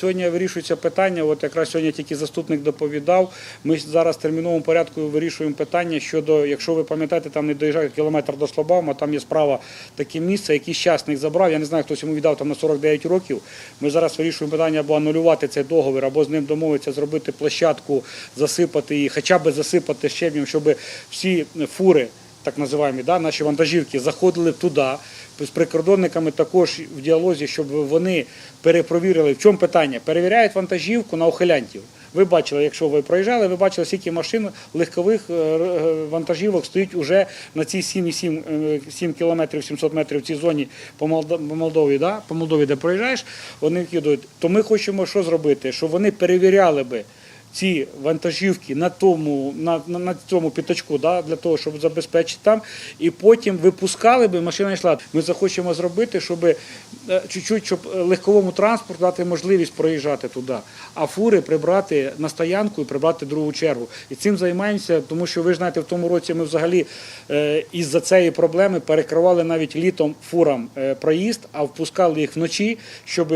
Сьогодні вирішується питання. От якраз сьогодні тільки заступник доповідав. Ми зараз терміновому порядку вирішуємо питання щодо, якщо ви пам'ятаєте, там не доїжджають кілометр до Слобавма, там є справа таке місце, якийсь частник забрав. Я не знаю, хтось йому віддав там на 49 років. Ми зараз вирішуємо питання або анулювати цей договір, або з ним домовитися, зробити площадку, засипати її, хоча б засипати щебнем, щоб всі фури так називаємо, да, наші вантажівки заходили туди. З прикордонниками також в діалозі, щоб вони перепровірили. В чому питання? Перевіряють вантажівку на ухилянтів. Ви бачили, якщо ви проїжджали, ви бачили, скільки машин легкових е, е, вантажівок стоїть уже на цій 7,7 е, 7 кілометрів, 700 метрів в цій зоні по Молдові, да? по Молдові, де проїжджаєш, вони кидають. То ми хочемо що зробити? Щоб вони перевіряли би ці вантажівки на тому, на, на, на цьому п'ятачку, да, для того, щоб забезпечити там, і потім випускали би, машина йшла. Ми захочемо зробити, щоб е, чуть-чуть, щоб легковому транспорту дати можливість проїжджати туди, а фури прибрати на стоянку і прибрати другу чергу. І цим займаємося, тому що ви знаєте, в тому році ми взагалі е, із-за цієї проблеми перекривали навіть літом фурам е, проїзд, а впускали їх вночі, щоб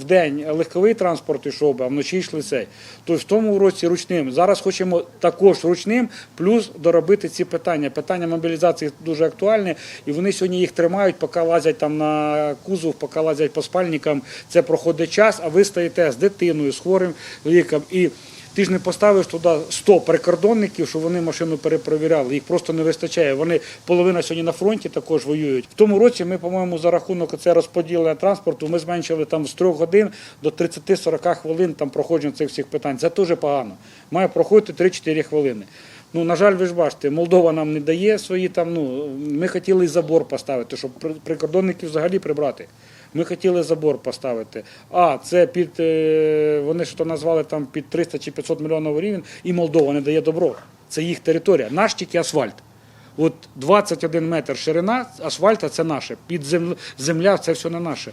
в день легковий транспорт йшов, а вночі йшли цей. Тобто в тому році ручним. Зараз хочемо також ручним, плюс доробити ці питання. Питання мобілізації дуже актуальне, і вони сьогодні їх тримають, поки лазять там на кузов, поки лазять по спальникам. Це проходить час, а ви стоїте з дитиною, з хворим ліком. І ти ж не поставиш туди 100 прикордонників, щоб вони машину перепровіряли. Їх просто не вистачає. Вони половина сьогодні на фронті також воюють. В тому році ми, по-моєму, за рахунок це розподілення транспорту, ми зменшили там з 3 годин до 30-40 хвилин там проходження цих всіх питань. Це дуже погано. Має проходити 3-4 хвилини. Ну, на жаль, ви ж бачите, Молдова нам не дає свої там. Ну ми хотіли забор поставити, щоб прикордонників взагалі прибрати. Ми хотіли забор поставити. А це під е, вони то назвали там під 300 чи 500 мільйонів рівень, і Молдова не дає добро. Це їх територія, наш тільки асфальт. От 21 метр ширина асфальта це наше. Під земля це все не наше.